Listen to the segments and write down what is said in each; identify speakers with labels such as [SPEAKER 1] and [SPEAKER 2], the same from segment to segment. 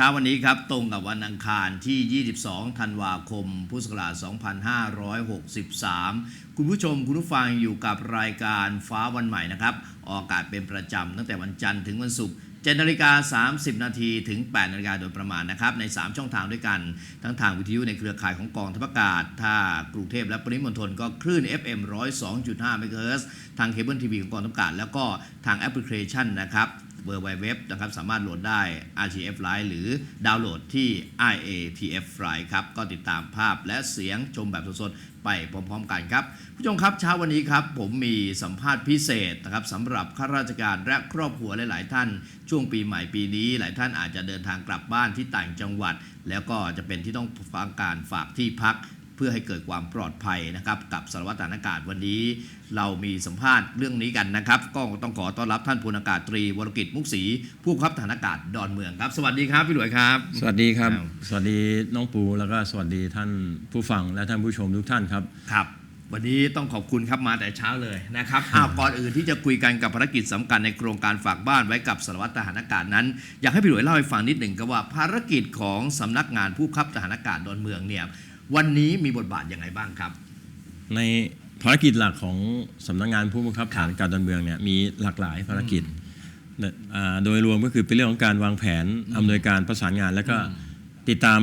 [SPEAKER 1] เช้าวันนี้ครับ ตรงกับวันอังคารที่ 22 ธันวาคม พุทธศักราช 2563 คุณผู้ชมคุณผู้ฟังอยู่กับรายการฟ้าวันใหม่นะครับ ออกอากาศเป็นประจำตั้งแต่วันจันทร์ถึงวันศุกร์7นาฬิกา 30 นาทีถึง 8 นาฬิกาโดยประมาณนะครับ ใน 3 ช่องทางด้วยกัน ทั้งทางวิทยุในเครือข่ายของกองทัพอากาศ ถ้ากรุงเทพและปริมณฑลก็คลื่น FM 102.5เมกะเฮิรตซ์ทางเคเบิลทีวีของกองทัพอากาศ แล้วก็ทางแอปพลิเคชันนะครับ เวอร์ไวเว็บนะครับสามารถโหลดได้ RTF Lite หรือดาวน์โหลดที่ IATF Lite ครับ ก็ติดตามภาพและเสียงชมแบบสดๆ ไปพร้อมๆกันครับ ผู้ชมครับเช้าวันนี้ครับ ผมมีสัมภาษณ์พิเศษนะครับสำหรับข้าราชการและครอบครัวหลายๆ ท่าน ช่วงปีใหม่ปีนี้ หลายท่านอาจจะเดินทางกลับบ้านที่ต่างจังหวัด แล้วก็จะเป็นที่ต้องฟังการฝากที่พัก เพื่อให้เกิดความปลอดภัยนะครับกับสารวัตรฐานอากาศวันนี้ เรามีสัมภาษณ์เรื่องนี้กันนะครับ ก็ต้องขอต้อนรับท่านพลอากาศตรีวรกิจมุกศรีผู้บังคับฐานอากาศดอนเมืองครับ สวัสดีครับพี่หลวยครับ
[SPEAKER 2] สวัสดีครับ
[SPEAKER 1] ครับ
[SPEAKER 2] สวัสดีน้องปูแล้วก็สวัสดีท่านผู้ฟังและท่านผู้ชมทุกท่านครับ
[SPEAKER 1] ครับวันนี้ต้องขอบคุณครับมาแต่เช้าเลยนะครับอ้าวก่อนอื่นที่จะคุยกันกับภารกิจสำคัญในโครงการฝากบ้านไว้กับสารวัตรทหารอากาศนั้น อยากให้พี่หลวยเล่าให้ฟังนิดหนึ่งครับว่าภารกิจของสำนักงานผู้บังคับทหารอากาศดอนเมืองเนี่ย วันนี้มีบทบาทยังไงบ้างครับ
[SPEAKER 2] ในภารกิจหลักของสำนักงานผู้บังคับฐานอากาศดอนเมืองเนี่ยมีหลากหลายภารกิจเนี่ยอ่าโดยรวมก็คือเป็นเรื่องของการวางแผนอำนวยการประสานงาน แล้วก็ติดตาม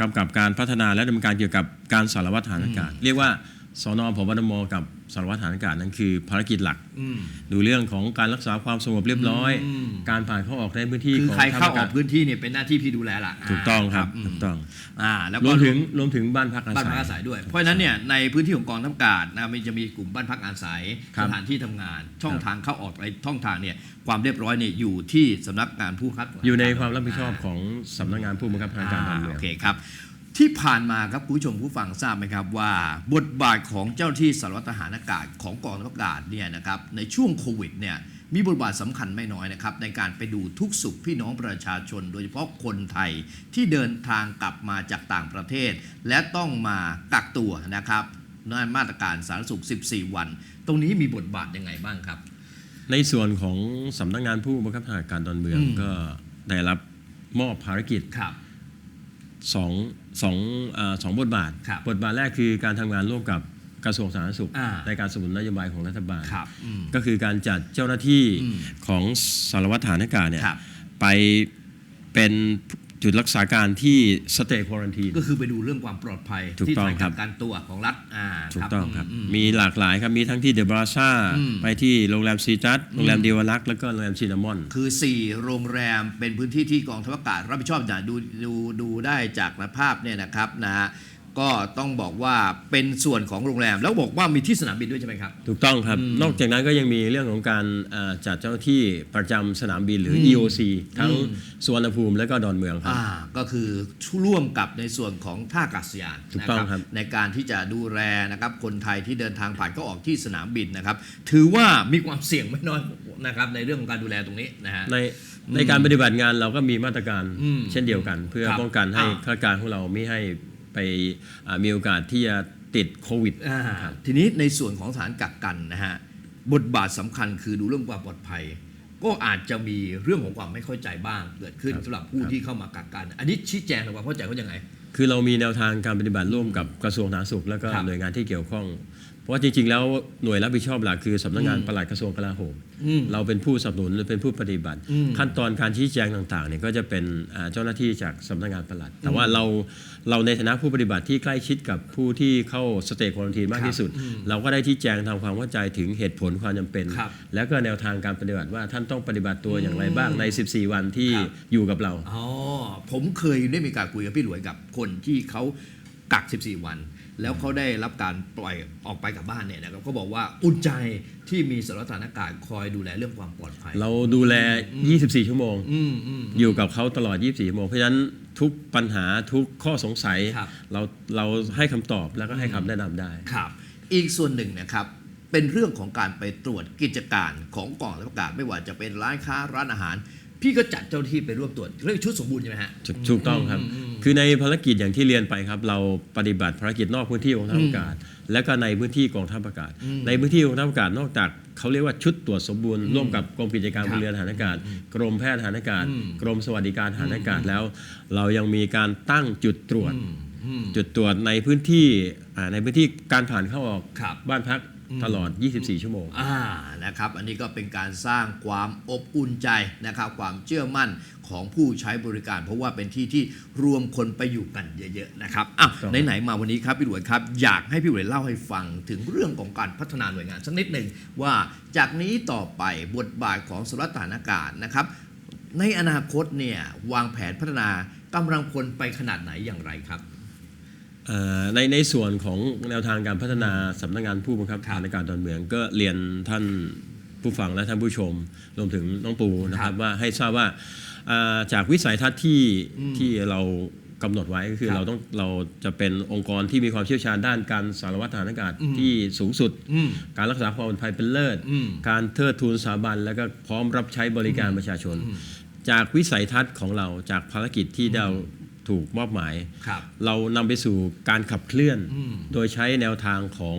[SPEAKER 2] กำกับการพัฒนาและดำเนินการเกี่ยวกับการสารวัตรฐานอากาศ เรียกว่า สนพบดมกับสารวัตรฐานอากาศนั่นคือภารกิจหลัก
[SPEAKER 1] อืม
[SPEAKER 2] ดูเรื่องของการรักษาความสงบเรียบร้อย
[SPEAKER 1] อืม
[SPEAKER 2] การผ่านเข้าออกในพื้นที่
[SPEAKER 1] คือ
[SPEAKER 2] ของ
[SPEAKER 1] ใครเข้าอ
[SPEAKER 2] ทั
[SPEAKER 1] อ
[SPEAKER 2] พ
[SPEAKER 1] กพื้นที่เนี่ยเป็นหน้าที่พี่ดูแลล่ะ
[SPEAKER 2] ถูกต้องครับ
[SPEAKER 1] อืม
[SPEAKER 2] ถูกต้อง
[SPEAKER 1] อ่าแล้ว
[SPEAKER 2] ร
[SPEAKER 1] ก็
[SPEAKER 2] วมถึงรวมถึงบ้านพักอา
[SPEAKER 1] บ้าน
[SPEAKER 2] ศั
[SPEAKER 1] พัก
[SPEAKER 2] ย
[SPEAKER 1] อาศัยด้วย เพราะฉะนั้นเนี่ยในพื้นที่ของกองทัพอากาศนะมันจะมีกลุ่มบ้านพักอาศัย
[SPEAKER 2] ครั
[SPEAKER 1] ส
[SPEAKER 2] บ
[SPEAKER 1] ถานที่ทำงาน ช่อง
[SPEAKER 2] ครับ
[SPEAKER 1] ทางเข้าออกไปช่องทางเนี่ยความเรียบร้อยเนี่ยอยู่ที่สำนักงานผู้คับ
[SPEAKER 2] อยู่ในความรับผิดชอบของสำนักงานผู้บังคับการดอนเมือง
[SPEAKER 1] โอเคครับ ที่ผ่านมาครับคุณผู้ชมผู้ฟังทราบไหมครับว่า บทบาทของเจ้าหน้าที่สารวัตรทหารอากาศของกองทัพอากาศเนี่ยนะครับในช่วงโควิดเนี่ยมีบทบาทสำคัญไม่น้อยนะครับในการไปดูทุกสุขพี่น้องประชาชน โดยเฉพาะคนไทยที่เดินทางกลับมาจากต่างประเทศ และต้องมากักตัวนะครับในมาตรการสาธารณสุข 14 วัน ตรงนี้มีบทบาทยังไงบ้างครับ
[SPEAKER 2] ในส่วนของสำนักงานผู้บังคับการการดอนเมือง
[SPEAKER 1] อืม
[SPEAKER 2] ก็ได้รับมอบภารกิจ
[SPEAKER 1] ครับ
[SPEAKER 2] สองสองเอ่อสองบทบาท
[SPEAKER 1] ครับ
[SPEAKER 2] บทบาทแรกคือการทำงานร่วมกับกระทรวงสาธารณสุข
[SPEAKER 1] อ่า
[SPEAKER 2] ในการสนับสนุนนโยบายของรัฐบาล
[SPEAKER 1] ครับอืม
[SPEAKER 2] ก็คือการจัดเจ้าหน้าที่
[SPEAKER 1] อืม
[SPEAKER 2] ของสารวัตรฐานอากาศเนี่ย
[SPEAKER 1] ครับ
[SPEAKER 2] ไปเป็น จุดรักษาการที่สเตย์ควอรันทีน
[SPEAKER 1] ก็คือไปดูเรื่องความปลอดภัย
[SPEAKER 2] ถูก
[SPEAKER 1] ที่
[SPEAKER 2] ต้อง
[SPEAKER 1] ฝ่าย
[SPEAKER 2] ครั
[SPEAKER 1] กับการตัวของรัฐอ่า
[SPEAKER 2] ถูกต้องครับ
[SPEAKER 1] มม
[SPEAKER 2] มีหลากหลายครับ มีทั้งที่เดบราซา
[SPEAKER 1] อืม
[SPEAKER 2] ไปที่โรงแรมซีจัสโรงแรมเดวลักษ์แล้วก็โรงแรมซินนามอน
[SPEAKER 1] คือ 4 โรงแรมเป็นพื้นที่ที่กองทัพอากาศรับผิดชอบอย่างดูดูดูได้จากภาพเนี่ยนะครับนะฮะ ก็ต้องบอกว่าเป็นส่วนของโรงแรม แล้วบอกว่ามีที่สนามบินด้วยใช่ไหมครับ
[SPEAKER 2] ถูกต้องครับ
[SPEAKER 1] อืม
[SPEAKER 2] นอกจากนั้นก็ยังมีเรื่องของการเอ่อจัดเจ้าหน้าที่ประจำสนามบินหรือ
[SPEAKER 1] ม
[SPEAKER 2] EOC ทั้ง
[SPEAKER 1] อืม
[SPEAKER 2] สุวรรณภูมิและก็ดอนเมืองครับ
[SPEAKER 1] อ่าก็คือร่วมกับในส่วนของท่าอากาศยาน
[SPEAKER 2] ถูก
[SPEAKER 1] นะ
[SPEAKER 2] ต้อง
[SPEAKER 1] ครับ
[SPEAKER 2] ครับ
[SPEAKER 1] ในการที่จะดูแลนะครับคนไทยที่เดินทางผ่านก็ออกที่สนามบินนะครับ ถือว่ามีความเสี่ยงไม่น้อยนะครับในเรื่องของการดูแลตรงนี้นะฮะ
[SPEAKER 2] ในในการปฏิบัติงานเราก็มีมาตรการ
[SPEAKER 1] อืม
[SPEAKER 2] เช่นเดียวกัน เพื่อ
[SPEAKER 1] ครับ
[SPEAKER 2] ป้องกันให้
[SPEAKER 1] อ่า
[SPEAKER 2] ข้าราชการของเราไม่ให้ ไปอ่ามีโอกาสที่จะติดโควิด
[SPEAKER 1] อ่า
[SPEAKER 2] ครับ
[SPEAKER 1] ทีนี้ในส่วนของสถานกักกันนะฮะบทบาทสำคัญคือดูเรื่องความปลอดภัย ก็อาจจะมีเรื่องของความไม่เข้าใจบ้างเกิดขึ้น
[SPEAKER 2] ครับ
[SPEAKER 1] สำหรับผู้
[SPEAKER 2] ครับ
[SPEAKER 1] ที่เข้ามากักกัน อันนี้ชี้แจงหน่อยความเข้าใจเขายังไง
[SPEAKER 2] คือเรามีแนวทางการปฏิบัติร่วมกับกระทรวงสาธารณสุข แล้วก็
[SPEAKER 1] ครับ
[SPEAKER 2] หน่วยงานที่เกี่ยวข้อง เพราะว่าจริงๆ แล้วหน่วยรับผิดชอบหลักคือสำนักงาน
[SPEAKER 1] อืม
[SPEAKER 2] ปลัดกระทรวงกลาโหม
[SPEAKER 1] อืม
[SPEAKER 2] เราเป็นผู้สนับสนุนหรือเป็นผู้ปฏิบัติ
[SPEAKER 1] อืม
[SPEAKER 2] ขั้นตอนการชี้แจงต่างๆเนี่ยก็จะเป็นอ่าเจ้าหน้าที่จากสำนักงานปลัด แต่ว่าเราเราในฐานะผู้ปฏิบัติที่ใกล้ชิดกับผู้ที่เข้าสเตจควอนตีนมากที่สุด
[SPEAKER 1] อืม
[SPEAKER 2] เราก็ได้ชี้แจงทำความเข้าใจถึงเหตุผลความจำเป็น
[SPEAKER 1] ครับ
[SPEAKER 2] แล้วก็แนวทางการปฏิบัติว่าท่านต้องปฏิบัติตัวอย่างไรบ้างใน 14 วันที่
[SPEAKER 1] ครับ
[SPEAKER 2] อยู่กับเรา
[SPEAKER 1] อ๋อผมเคยได้มีการคุยกับพี่หลวยกับคนที่เขากัก 14 วัน แล้วเขาได้รับการปล่อยออกไปกับบ้านเนี่ยนะครับเขาบอกว่าอุ่นใจที่มีสารวัตรฐานอากาศคอยดูแลเรื่องความปลอดภัย
[SPEAKER 2] เราดูแล 24 ชั่วโมง
[SPEAKER 1] อืมอืม
[SPEAKER 2] อยู่กับเขาตลอด 24 ชั่วโมง เพราะฉะนั้นทุกปัญหาทุกข้อสงสัย
[SPEAKER 1] ครับ
[SPEAKER 2] เราเราให้คำตอบแล้วก็ให้คำแนะนำได้
[SPEAKER 1] ครับ อีกส่วนหนึ่งนะครับเป็นเรื่องของการไปตรวจกิจการของกองทัพอากาศไม่ว่าจะเป็นร้านค้าร้านอาหาร พี่ก็จัดเจ้าหน้าที่ไปร่วมตรวจเรียกชุดสมบูรณ์ใช่ไหมฮะ
[SPEAKER 2] ถูกถูกต้องครับ คือในภารกิจอย่างที่เรียนไปครับ เราปฏิบัติภารกิจนอกพื้นที่กองทัพอากาศ และก็ในพื้นที่กองทัพอากาศ ในพื้นที่กองทัพอากาศนอกจากเขาเรียกว่าชุดตรวจสมบูรณ์ร่วมกับกรมกิจการ
[SPEAKER 1] ค
[SPEAKER 2] พ
[SPEAKER 1] รับ
[SPEAKER 2] ลเรือนทหารอากาศ กรมแพทย์ทหารอากาศ
[SPEAKER 1] อืม
[SPEAKER 2] กรมสวัสดิการทหารอากาศแล้ว เรายังมีการตั้งจุดตรวจ
[SPEAKER 1] อืม
[SPEAKER 2] จุดตรวจในพื้นที่อ่าในพื้นที่การผ่านเข้าออก
[SPEAKER 1] ครับ
[SPEAKER 2] บ้านพัก ตลอด 24 ชั่วโมง
[SPEAKER 1] อ่า นะครับ อันนี้ก็เป็นการสร้างความอบอุ่นใจนะครับ ความเชื่อมั่นของผู้ใช้บริการ เพราะว่าเป็นที่ที่รวมคนไปอยู่กันเยอะๆนะครับอะ
[SPEAKER 2] ครับ
[SPEAKER 1] ไหนๆมาวันนี้ครับพี่หลวยครับ อยากให้พี่หลวยเล่าให้ฟังถึงเรื่องของการพัฒนาหน่วยงานสักนิดหนึ่งว่าจากนี้ต่อไปบทบาทของสารวัตรทหารอากาศนะครับ ในอนาคตเนี่ยวางแผนพัฒนากำลังพลไปขนาดไหนอย่างไรครับ
[SPEAKER 2] เอ่อ ในในส่วนของแนวทางการพัฒนาสำนักงานผู้บังคับ
[SPEAKER 1] ครับ
[SPEAKER 2] ฐานอากาศดอนเมืองก็เรียนท่านผู้ฟังและท่านผู้ชมรวมถึงน้องปูนะค
[SPEAKER 1] ครั
[SPEAKER 2] รับบว่าให้ทราบว่าอ่าจากวิสัยทัศน์ที่ที่เรากำหนดไว้ก็คือ
[SPEAKER 1] ครับ
[SPEAKER 2] เราต้องเราจะเป็นองค์กรที่มีความเชี่ยวชาญด้านการสารวัตรทหารอากาศ
[SPEAKER 1] อืม
[SPEAKER 2] ที่สูงสุด
[SPEAKER 1] อืม
[SPEAKER 2] การรักษาความปลอดภัยเป็นเลิศ
[SPEAKER 1] อืม
[SPEAKER 2] การเทิดทูนสถาบัน แล้วก็พร้อมรับใช้บริการประชาชน จากวิสัยทัศน์ของเราจากภารกิจที่เรา ถูกมอบหมาย
[SPEAKER 1] ครับ
[SPEAKER 2] เรานำไปสู่การขับเคลื่อน
[SPEAKER 1] อืม
[SPEAKER 2] โดยใช้แนวทางของ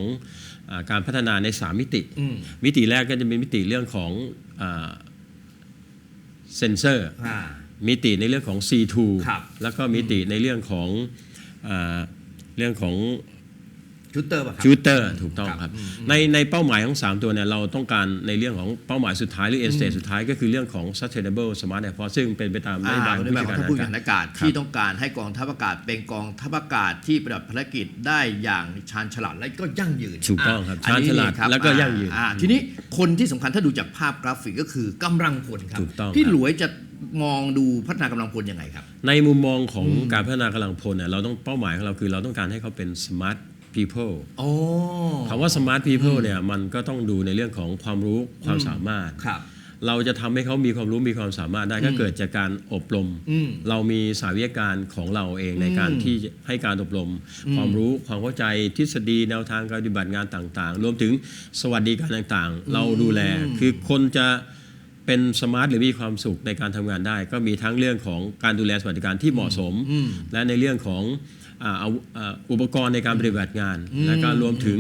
[SPEAKER 2] อาการพัฒนาใน 3 มิติ
[SPEAKER 1] อืม
[SPEAKER 2] มิติแรกก็จะเป็นมิติเรื่องของเซนเซอร์
[SPEAKER 1] อ่า
[SPEAKER 2] มิติในเรื่องของ C2
[SPEAKER 1] ครับ
[SPEAKER 2] แล้วก็มิติในเรื่องของอาเรื่องของ
[SPEAKER 1] ชุดเตอร์ป่ะครับ
[SPEAKER 2] ชูเตอร์ถูกต้อง
[SPEAKER 1] ครับ
[SPEAKER 2] ครับ
[SPEAKER 1] อืม
[SPEAKER 2] ในในเป้าหมายของ 3 ตัวเนี่ยเราต้องการในเรื่องของเป้าหมายสุดท้ายหรือ end state สุดท้ายก็คือเรื่องของ sustainable smart airport ซึ่งเป็นไปตามน
[SPEAKER 1] อ่า
[SPEAKER 2] โยบายของ
[SPEAKER 1] นโยบายของท่านผู้
[SPEAKER 2] ผู้
[SPEAKER 1] บริ
[SPEAKER 2] จัด
[SPEAKER 1] หาร
[SPEAKER 2] การ
[SPEAKER 1] อากาศ ที่ต้องการให้กองทัพอากาศเป็นกองทัพอากาศที่ปฏิบัติภารกิจได้อย่างชาญฉลาดและก็ยั่งยืน
[SPEAKER 2] ถูกต้องครับ
[SPEAKER 1] นนี้
[SPEAKER 2] ชาญฉลาด
[SPEAKER 1] ครับ
[SPEAKER 2] แล้วก็ยั่งยืน
[SPEAKER 1] อ่าทีนี้คนที่สำคัญถ้าดูจากภาพกราฟิกก็คือกำลังพลครับ
[SPEAKER 2] ถูกต้อง
[SPEAKER 1] พี่
[SPEAKER 2] ครับ
[SPEAKER 1] หลวยจะมองดูพัฒนากำลังพลยังไงครับ
[SPEAKER 2] ในมุมมองของการพัฒนากำลังพลเนี่ยเราต้องเป้าหมายของเราคือเราต้องการให้เขาเป็น smart people
[SPEAKER 1] โอ้
[SPEAKER 2] คำว่า smart people เนี่ยมันก็ต้องดูในเรื่องของความรู้ความสามารถ
[SPEAKER 1] ครับ
[SPEAKER 2] เราจะทำให้เขามีความรู้มีความสามารถได้ก็เกิดจากการอบรม
[SPEAKER 1] อืม
[SPEAKER 2] เรามีสายวิทยาการของเราเองในการ
[SPEAKER 1] อืม
[SPEAKER 2] ที่ให้การอบรม ความรู้ความเข้าใจทฤษฎีแนวทางการปฏิบัติงานต่างๆ รวมถึงสวัสดิการต่างๆ เราดูแล คือคนจะเป็นสมาร์ทหรือมีความสุขในการทำงานได้ ก็มีทั้งเรื่องของการดูแลสวัสดิการที่เหมาะสม
[SPEAKER 1] อืม
[SPEAKER 2] และในเรื่องของ อ่าเอาอ่าอุปกรณ์ในการปฏิบัติงานและก็รวมถึง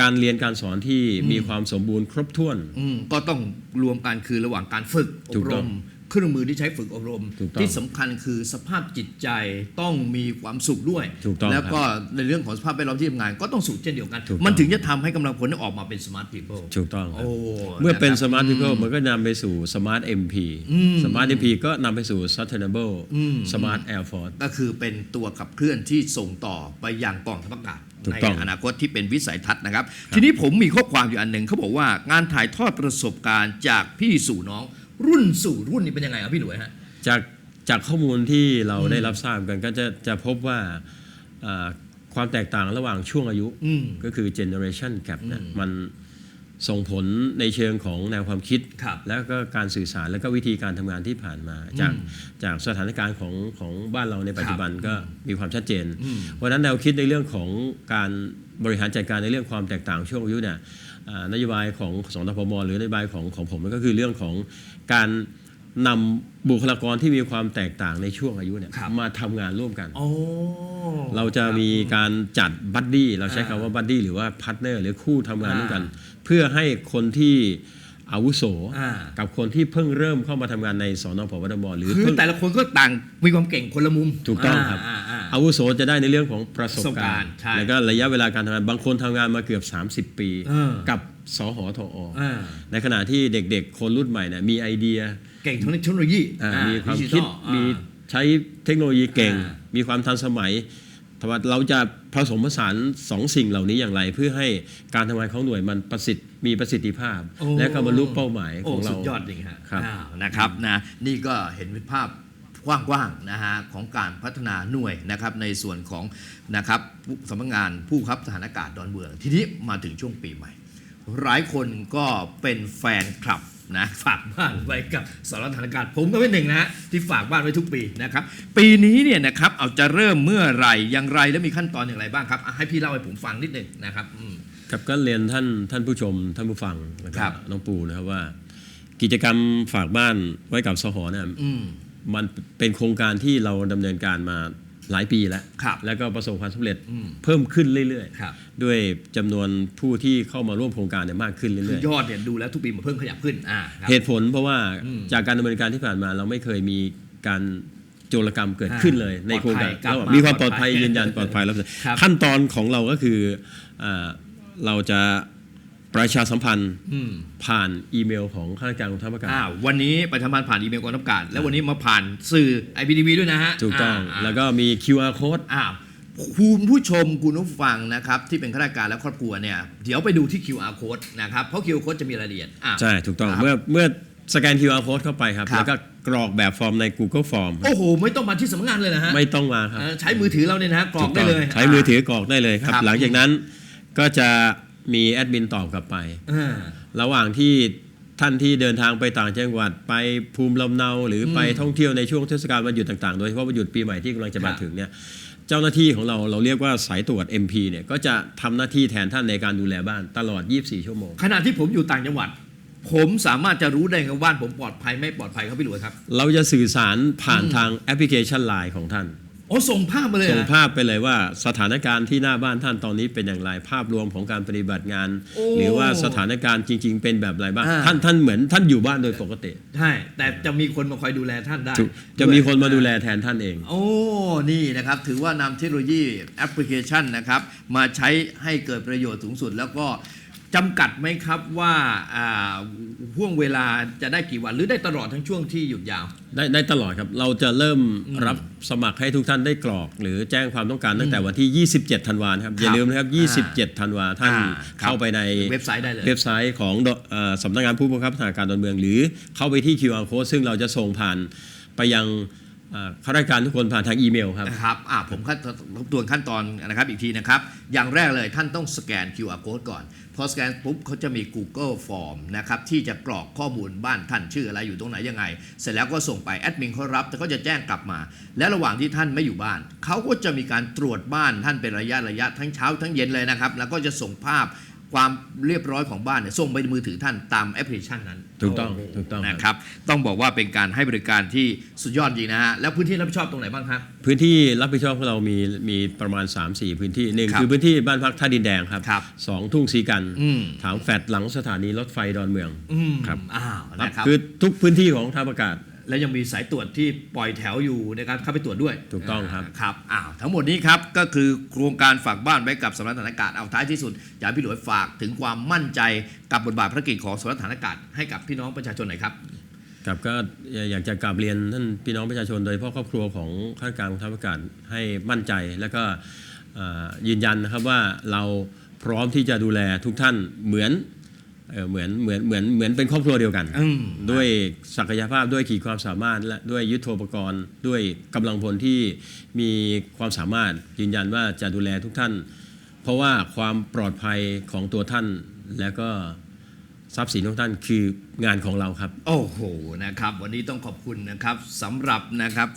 [SPEAKER 2] การเรียนการสอนที่มีความสมบูรณ์ครบถ้วน
[SPEAKER 1] อืมก็ต้องรวมกันคือระหว่างการฝึกอ
[SPEAKER 2] ถู
[SPEAKER 1] บ
[SPEAKER 2] ก
[SPEAKER 1] ร
[SPEAKER 2] ต้อง
[SPEAKER 1] ม เครื่องมือที่ใช้ฝึกอบรม
[SPEAKER 2] ถูกต้อง
[SPEAKER 1] ที่สำคัญคือสภาพจิตใจต้องมีความสุขด้วย
[SPEAKER 2] ถูกต้อง
[SPEAKER 1] แล้วก็ในเรื่องของสภาพแวดล้อมที่ทำงาน ก็ต้องสุขเช่นเดียวกัน
[SPEAKER 2] ถูกต้อง
[SPEAKER 1] มันถึงจะทำให้กำลังพลได้ออกมาเป็นสมาร์ทพีเพิล
[SPEAKER 2] ถูกต้องครับ
[SPEAKER 1] โอ้
[SPEAKER 2] เมื่อเป็น
[SPEAKER 1] นะครับ
[SPEAKER 2] smart people มันก็นำไปสู่ smart MP
[SPEAKER 1] อืม
[SPEAKER 2] smart MP ก็นำไปสู่ sustainable
[SPEAKER 1] อืม
[SPEAKER 2] smart air force
[SPEAKER 1] ก็คือเป็นตัวขับเคลื่อนที่ส่งต่อไปยังกองทัพอากาศ
[SPEAKER 2] ถูก
[SPEAKER 1] ใน
[SPEAKER 2] ต้อง
[SPEAKER 1] อนาคตที่เป็นวิสัยทัศน์นะครับ ทีนี้ผมมีข้อความอยู่อันหนึ่งเขาบอกว่างานถ่ายทอดประสบการณ์จากพี่สู่น้อง รุ่นสู่รุ่นนี่เป็นยังไงครับพี่หลวยฮะ
[SPEAKER 2] จากจากข้อมูลที่เราได้รับทราบกันก็จะจะพบว่าอ่าความแตกต่างระหว่างช่วงอายุ
[SPEAKER 1] อืม
[SPEAKER 2] ก็คือ generation gap เนี่ยมันส่งผลในเชิงของแนวความคิด
[SPEAKER 1] ครับ
[SPEAKER 2] แล้วก็การสื่อสารแล้วก็วิธีการทำงานที่ผ่านมา จากจากสถานการณ์ของของบ้านเราในปัจจุบันก็มีความชัดเจนเพราะฉะนั้นแนวคิดในเรื่องของการบริหารจัดการในเรื่องความแตกต่างช่วงอายุเนี่ยอ่า นโยบายของสองทพมหรือนโยบายของของผมก็คือเรื่องของการนำบุคลากรที่มีความแตกต่างในช่วงอายุเนี่ย
[SPEAKER 1] ครับ
[SPEAKER 2] มาทำงานร่วมกัน
[SPEAKER 1] โอ้
[SPEAKER 2] เราจะมีการจัดบัดดี้เราใช้คำว่าบัดดี้หรือว่าพาร์ทเนอร์หรือคู่ทำงานร่วมกัน เพื่อให้คนที่ อาวุโส
[SPEAKER 1] อ่า
[SPEAKER 2] กับคนที่เพิ่งเริ่มเข้ามาทำงานในสอนอพบทบหรือ
[SPEAKER 1] คือ
[SPEAKER 2] เพิ่ง
[SPEAKER 1] แต่ละคนก็ต่างมีความเก่งคนละมุม
[SPEAKER 2] ถูกต้องครับา
[SPEAKER 1] อ่า
[SPEAKER 2] อาวุโสจะได้ในเรื่องของประสบ
[SPEAKER 1] ประสบ
[SPEAKER 2] กา
[SPEAKER 1] การรณ์
[SPEAKER 2] ณ์
[SPEAKER 1] ใช่
[SPEAKER 2] แล้วก็ระยะเวลาการทำงานบางคนทำงานมาเกือบ 30 ปี
[SPEAKER 1] เออ
[SPEAKER 2] กับสหทอ
[SPEAKER 1] อ่า
[SPEAKER 2] ในขณะที่เด็กๆ คนรุ่นใหม่เนี่ยมีไอเดีย
[SPEAKER 1] เก่งทางเทคโนโลยี
[SPEAKER 2] อ่า
[SPEAKER 1] อ่
[SPEAKER 2] มีความ
[SPEAKER 1] ดิจิ
[SPEAKER 2] คิด
[SPEAKER 1] ทัลอ่า
[SPEAKER 2] มีใช้เทคโนโลยีเก่ง
[SPEAKER 1] อ่า
[SPEAKER 2] มีความทันสมัยแต่ว่าเราจะผสมผสานสองสิ่งเหล่านี้อย่างไร เพื่อให้การทำงานของหน่วยมันประสิทธิ์ มีประสิทธิภาพ
[SPEAKER 1] โอ้
[SPEAKER 2] และก็บรรลุเป้าหมาย
[SPEAKER 1] โอ้
[SPEAKER 2] ของเรา
[SPEAKER 1] สุดยอดจริงฮะ
[SPEAKER 2] ครับ
[SPEAKER 1] อ้าวนะครับนะนี่ก็เห็นภาพกว้างๆนะฮะของการพัฒนาหน่วยนะครับในส่วนของนะครับผู้สำนักงานผู้บังคับสถานอากาศดอนเมือง ทีนี้มาถึงช่วงปีใหม่ หลายคนก็เป็นแฟนคลับนะฝากบ้านไว้กับสารฐานอากาศผมก็เป็นหนึ่งนะฮะที่ฝากบ้านไว้ทุกปีนะครับปีนี้เนี่ยนะครับเอาจะเริ่มเมื่อไหรอย่างไรและมีขั้นตอนอย่างไรบ้างครับอะให้พี่เล่าให้ผมฟังนิดหนึ่งนะครับ อืม
[SPEAKER 2] ครับก็เรียนท่านท่านผู้ชมท่านผู้ฟังนะค
[SPEAKER 1] ครั
[SPEAKER 2] รับบน้องปูนะครับว่ากกิจกรรมฝากบ้านไว้กับสหเนี่ย
[SPEAKER 1] อืม
[SPEAKER 2] มันเป็นโครงการที่เราดำเนินการมาหลายปีแล้ว
[SPEAKER 1] ครับ
[SPEAKER 2] แล้วก็ประสบความสำเร็จ
[SPEAKER 1] อืม
[SPEAKER 2] เพิ่มขึ้นเรื่อย
[SPEAKER 1] ครับ
[SPEAKER 2] ๆด้วยจำนวนผู้ที่เข้ามาร่วมโครงการเนี่ยมากขึ้น
[SPEAKER 1] คื
[SPEAKER 2] เรื่
[SPEAKER 1] อ
[SPEAKER 2] อย
[SPEAKER 1] ยอดเนี่ยดูแล้วทุกปีมันเพิ่มขยับขึ้นอ่าครับ
[SPEAKER 2] ๆเหตุผลเพราะว่า
[SPEAKER 1] อืม
[SPEAKER 2] จากการดำเนินการที่ผ่านมาเราไม่เคยมีการโจรกรรมเกิดขึ้นเลย
[SPEAKER 1] อ่า
[SPEAKER 2] ในโครงการ
[SPEAKER 1] ปลอดภัยกลับ
[SPEAKER 2] แล้ว
[SPEAKER 1] มา
[SPEAKER 2] มีความปลอดภัย
[SPEAKER 1] ปลอดภัย
[SPEAKER 2] ยืนยันปลอดภัยแล้ว
[SPEAKER 1] ครับ
[SPEAKER 2] ขั้นตอนของเราก็คืออ่า เราจะประชาสัมพันธ์
[SPEAKER 1] อืม
[SPEAKER 2] ผ่านอีเมลของข้าราชการกองทัพอากาศ
[SPEAKER 1] อ่าวันนี้ไปทำงานผ่านอีเมลกองทัพอากาศแล้ววันนี้มาผ่านสื่อ IPTV ด้วยนะฮะ
[SPEAKER 2] ถูกต้องาแล้วก็มี QR code
[SPEAKER 1] อ่าคุณผู้ชมคุณผู้ฟังนะครับ ที่เป็นข้าราชการและครอบครัวเนี่ยเดี๋ยวไปดูที่ QR code นะครับเพราะ QR code จะมีรายละเอียดอ่า
[SPEAKER 2] ใช่ถูกต้อง
[SPEAKER 1] ครับ
[SPEAKER 2] เมื่อเมื่อสแกน QR code เข้าไปครับ
[SPEAKER 1] ครับ
[SPEAKER 2] แล้วก็กรอกแบบฟอร์มใน Google Form
[SPEAKER 1] โอ้โห ไม่ต้องมาที่สำนักงานเลยนะฮะ
[SPEAKER 2] ไม่ต้องมาครับ
[SPEAKER 1] เอ่อใช้มือถือเราเนี่ยนะฮะกรอกได้เลย
[SPEAKER 2] ถูต้งใช้มือถือกรอกได้เลยครับ
[SPEAKER 1] ครับ
[SPEAKER 2] หลังจากนั้น ก็จะมีแอดมินตอบกลับไป
[SPEAKER 1] อ่า
[SPEAKER 2] ระหว่างที่ท่านที่เดินทางไปต่างจังหวัดไปภูมิลำเนา หรือไปท่องเที่ยวในช่วงเทศกาลวันหยุดต่างๆ โดยเฉพาะวันหยุดปีใหม่ที่กำลังจะมา
[SPEAKER 1] ครับ
[SPEAKER 2] ถึงเนี่ยเจ้าหน้าที่ของเราเราเรียกว่าสายตรวจ MP เนี่ยก็จะทำหน้าที่แทนท่านในการดูแลบ้านตลอด 24 ชั่วโมง
[SPEAKER 1] ขณะที่ผมอยู่ต่างจังหวัด ผมสามารถจะรู้ได้ไงว่าบ้านผมปลอดภัยไม่ปลอดภัยครับพี่หลวยครับ
[SPEAKER 2] เราจะสื่อสารผ่านทางแอปพลิเคชัน Line ของท่าน
[SPEAKER 1] โอ้ส่งภาพมาเลย
[SPEAKER 2] ส่ง
[SPEAKER 1] นะ
[SPEAKER 2] ภาพไปเลยว่าสถานการณ์ที่หน้าบ้านท่านตอนนี้เป็นอย่างไรภาพรวมของการปฏิบัติงาน
[SPEAKER 1] โอ้
[SPEAKER 2] หรือว่าสถานการณ์จริง ๆ เป็นแบบไรบ้าง
[SPEAKER 1] อ่า
[SPEAKER 2] ท่านท่านเหมือนท่านอยู่บ้านโดยปกติ
[SPEAKER 1] ใช่แต่จะมีคนมาคอยดูแลท่านได้
[SPEAKER 2] ถูกจะมีคนมาดูแลแทนท่านเอง
[SPEAKER 1] โอ้นี่นะครับ ถือว่านำเทคโนโลยีแอปพลิเคชันนะครับมาใช้ให้เกิดประโยชน์สูงสุดแล้วก็ จำกัดไหมครับว่าอ่าห่วงเวลาจะได้กี่วัน หรือได้ตลอดทั้งช่วงที่หยุดยาว
[SPEAKER 2] ได้ได้ตลอดครับ เราจะเริ่มรับสมัครให้ทุกท่านได้กรอก หรือแจ้งความต้องการตั้งแต่วันที่ 27 ธันวาคมครับอย่าลืมนะครับ 27 ธันวาท่าน
[SPEAKER 1] อ่าครับ
[SPEAKER 2] เข้าไปใน
[SPEAKER 1] เว็บไซต์ได้เลย
[SPEAKER 2] เว็บไซต์ของดเอ่อสำนักงานผู้บังคับบัญชาการตอนเมือง หรือเข้าไปที่ QR code ซึ่งเราจะส่งผ่านไปยังเอ่อ ข้าราชการทุกคนผ่านทางอีเมลครับ
[SPEAKER 1] นะครับอ่าผมทบทวนขั้นตอนนะครับอีกทีนะครับ อย่างแรกเลยท่านต้องสแกน QR code ก่อน พอสแกนปุ๊บเขาจะมี Google Form นะครับที่จะกรอกข้อมูลบ้านท่านชื่ออะไรอยู่ตรงไหนยังไง เสร็จแล้วก็ส่งไปแอดมินเขารับ แต่เขาจะแจ้งกลับมา และระหว่างที่ท่านไม่อยู่บ้าน เขาก็จะมีการตรวจบ้านท่านเป็นระยะระยะทั้งเช้าทั้งเย็นเลยนะครับ แล้วก็จะส่งภาพ ความเรียบร้อยของบ้านเนี่ยส่งไปในมือถือท่านตามแอปพลิเคชันนั้น
[SPEAKER 2] ถูกต้อง
[SPEAKER 1] โโห
[SPEAKER 2] ถูกต้องครับ
[SPEAKER 1] นะครับต้องบอกว่าเป็นการให้บริการที่สุดยอดจริงนะฮะแล้วพื้นที่รับผิดชอบตรงไหนบ้างครับ
[SPEAKER 2] พื้นที่รับผิดชอบของเรามีมีประมาณ 3-4 พื้นที่หนึ่ง
[SPEAKER 1] ครับ
[SPEAKER 2] คือพื้นที่บ้านพักท่าดินแดงครับ
[SPEAKER 1] ครับ
[SPEAKER 2] สองทุ่งสีกัน
[SPEAKER 1] อืม
[SPEAKER 2] ถามแฟดหลังสถานีรถไฟดอนเมือง
[SPEAKER 1] อืม
[SPEAKER 2] ครับ
[SPEAKER 1] อ้าว
[SPEAKER 2] ครับ
[SPEAKER 1] นะครับ
[SPEAKER 2] คือทุกพื้นที่ของทัพอากาศ
[SPEAKER 1] แล้วยังมีสายตรวจที่ปล่อยแถวอยู่ในการเข้าไปตรวจด้วย
[SPEAKER 2] ถูกต้องครับา
[SPEAKER 1] ครับอ้าวทั้งหมดนี้ครับก็คือโครงการฝากบ้านไว้กับสำนักฐานอากาศเอาท้ายที่สุดอยากให้พี่หลวยฝากถึงความมั่นใจกับบทบาทภารกิจของสำนักฐานอากาศให้กับพี่น้องประชาชนหน่อยครับ
[SPEAKER 2] ครับก็อยากจะกราบเรียนท่านพี่น้องประชาชนโดยเฉพาะครอบครัวของข้าราชการกองทัพอากาศให้มั่นใจ แล้วก็เอ่อยืนยันนะครับว่าเราพร้อมที่จะดูแลทุกท่านเหมือน เอ่อเหมือนเหมือนเหมือนเหมือนเป็นครอบครัวเดียวกัน
[SPEAKER 1] อืม
[SPEAKER 2] ด้วยศักยภาพด้วยขีดความสามารถและด้วยยุทโธปกรณ์ ด้วยกำลังพลที่มีความสามารถยืนยันว่าจะดูแลทุกท่าน เพราะว่าความปลอดภัยของตัวท่านและก็ทรัพย์สินของท่านคืองานของเราครับ
[SPEAKER 1] โอ้โหนะครับ วันนี้ต้องขอบคุณนะครับสำหรับนะครับ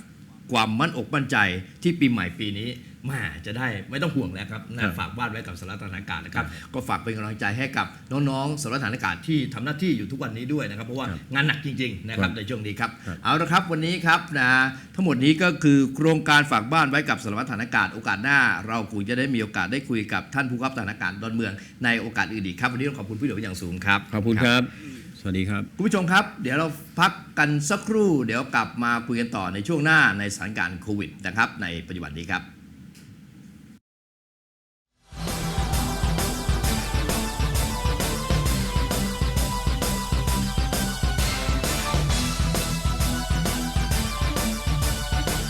[SPEAKER 1] ความมั่นอกมั่นใจที่ปีใหม่ปีนี้ แม่จะได้ไม่ต้องห่วงแล้วครับ
[SPEAKER 2] ครั
[SPEAKER 1] นะ
[SPEAKER 2] บ
[SPEAKER 1] ฝากบ้านไว้กับสารฐานอากาศนะครับ ก็ฝากเป็นกำลังใจให้กับน้องๆสารฐานอากาศที่ทำหน้าที่อยู่ทุกวันนี้ด้วยนะครับ เพราะว่างานหนักจริงๆนะครับในช่วงนี้ครับ
[SPEAKER 2] ครับ
[SPEAKER 1] เอาละครับวันนี้ครับนะทั้งหมดนี้ก็คือโครงการฝากบ้านไว้กับสารวัตรฐานอากาศโอกาสหน้า เราคงจะได้มีโอกาสได้คุยกับท่านผู้ขับฐานอากาศดอนเมืองในโอกาสอื่นอีกครับวันนี้ต้องขอบคุณพี่หลวงอย่างสูงครับ
[SPEAKER 2] ขอบคุณครับ สวัสดีครับ
[SPEAKER 1] คุณผู้ชมครับ เดี๋ยวเราพักกันสักครู่ เดี๋ยวกลับมาคุยกันต่อในช่วงหน้าในสถานการณ์โควิดนะครับในปัจจุบันนี้ครับ